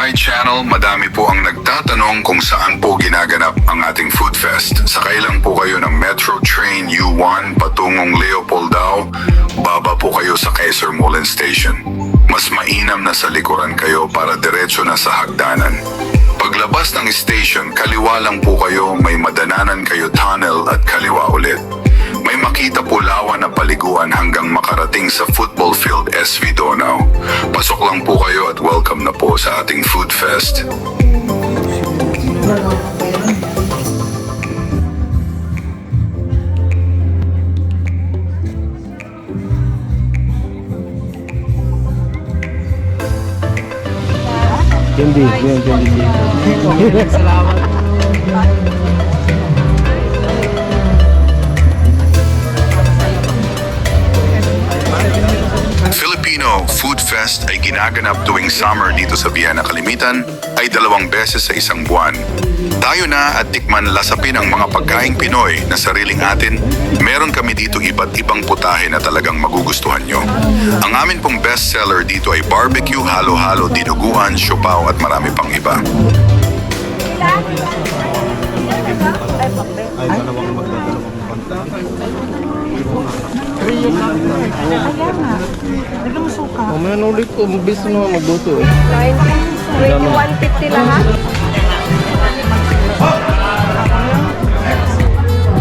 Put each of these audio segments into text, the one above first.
my channel, madami po ang nagtatanong kung saan po ginaganap ang ating food fest. Sakay lang po kayo ng Metro Train U1 patungong Leopoldao, baba po kayo sa Kaiser Mullen Station. Mas mainam na sa likuran kayo para diretso na sa hagdanan. Paglabas ng station, kaliwa lang po kayo, may madananan kayo tunnel at kaliwa ulit. Makita po lawa na paliguan hanggang makarating sa football field SV Donau. Pasok lang po kayo at welcome na po sa ating food fest. Candy, yan, candy. Salamat. Fest ay ginaganap tuwing summer dito sa Vienna Kalimitan ay dalawang beses sa isang buwan. Tayo na at tikman lasapin ang mga pagkaing Pinoy na sariling atin. Meron kami dito iba't ibang putahe na talagang magugustuhan nyo. Ang amin pong bestseller dito ay barbecue, halo-halo, dinuguan, siopaw at marami pang iba. Mamaya na ulit ko, mabis na magluto eh. 150 lang ha?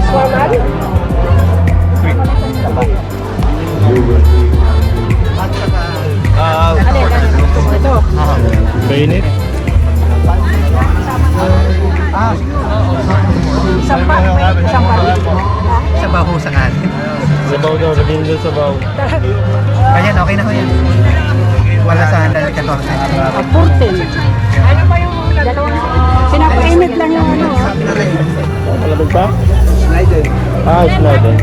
Formal? Ano yan? Ito. Kainit? Okay na ko yan. Wala sa handal 14. Ah, 14. Ano ba yung dalawang? Pinapainit lang yung ano. Malamig pa? Schneider. Ah, Schneider.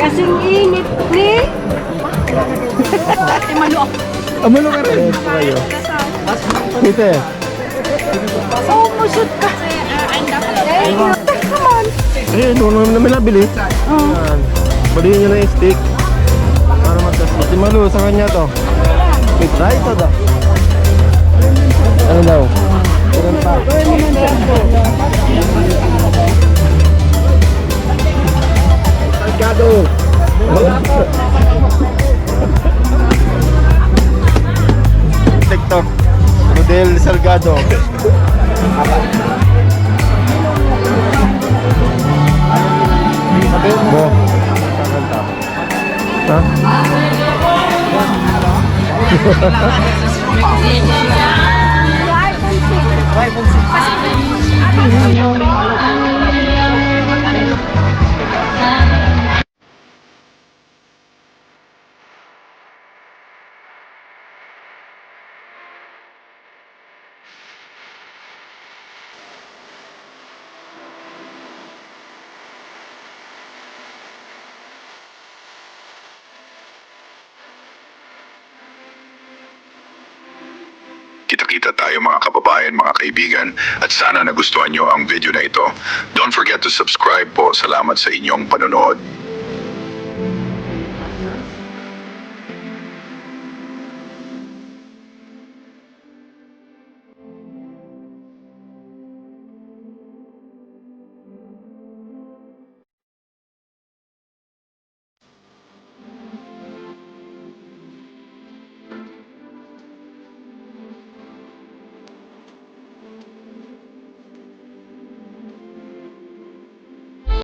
Kasing init ni. Ate Malo. Amalo ka rin. Ito kayo. Ito eh. Oh, musot ka. Eh, naman. Ayun, ano naman nabili? Yan. Balihin nyo na yung steak. Para magkas. Ate Malu, sa kanya to. May try to daw. Ano daw? Meron pa. Salgado. TikTok. Model Salgado. Ha? Kita-kita tayo mga kababayan, mga kaibigan, at sana nagustuhan nyo ang video na ito. Don't forget to subscribe po. Salamat sa inyong panonood.